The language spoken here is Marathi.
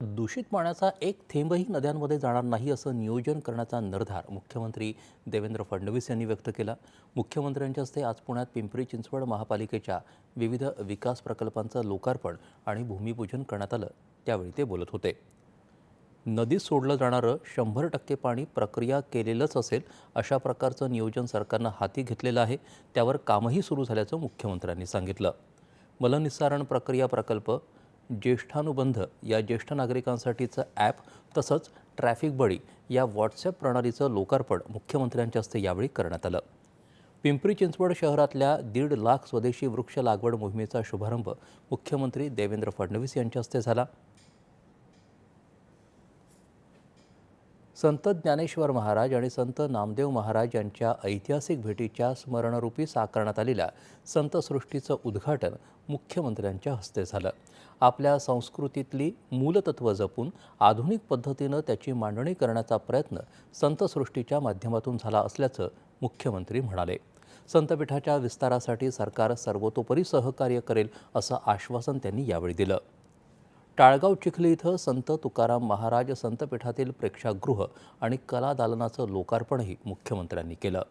दूषित पाण्याचा एक थेंबही नद्यांमध्ये जाणार नाही असं नियोजन करण्याचा निर्धार मुख्यमंत्री देवेंद्र फडणवीस यांनी व्यक्त केला. मुख्यमंत्र्यांच्या हस्ते आज पुण्यात पिंपरी चिंचवड महापालिकेच्या विविध विकास प्रकल्पांचं लोकार्पण आणि भूमिपूजन करण्यात आलं. त्यावेळी ते बोलत होते. नदीत सोडलं जाणारं शंभर टक्के पाणी प्रक्रिया केलेलंच असेल अशा प्रकारचं नियोजन सरकारनं हाती घेतलेलं आहे. त्यावर कामही सुरू झाल्याचं मुख्यमंत्र्यांनी सांगितलं. मलनिस्सारण प्रक्रिया प्रकल्प ज्येष्ठानुबंध या ज्येष्ठ नागरिकांसाठीचं ॲप तसंच ट्रॅफिक बळी या व्हॉट्सॲप प्रणालीचं लोकार्पण मुख्यमंत्र्यांच्या हस्ते यावेळी करण्यात आलं. पिंपरी चिंचवड शहरातल्या दीड लाख स्वदेशी वृक्ष लागवड मोहिमेचा शुभारंभ मुख्यमंत्री देवेंद्र फडणवीस यांच्या हस्ते झाला. संत ज्ञानेश्वर महाराज आणि संत नामदेव महाराज यांच्या ऐतिहासिक भेटीच्या स्मरणरूपी साकारण्यात आलेल्या संतसृष्टीचं उद्घाटन मुख्यमंत्र्यांच्या हस्ते झालं. आपल्या संस्कृतीतली मूलतत्व जपून आधुनिक पद्धतीनं त्याची मांडणी करण्याचा प्रयत्न संतसृष्टीच्या माध्यमातून झाला असल्याचं मुख्यमंत्री म्हणाले. संतपीठाच्या विस्तारासाठी सरकार सर्वतोपरी सहकार्य करेल असं आश्वासन त्यांनी यावेळी दिलं. टाळगाव चिखली इथं संत तुकाराम महाराज संतपीठातील प्रेक्षागृह आणि कला दालनाचं लोकार्पणही मुख्यमंत्र्यांनी केलं.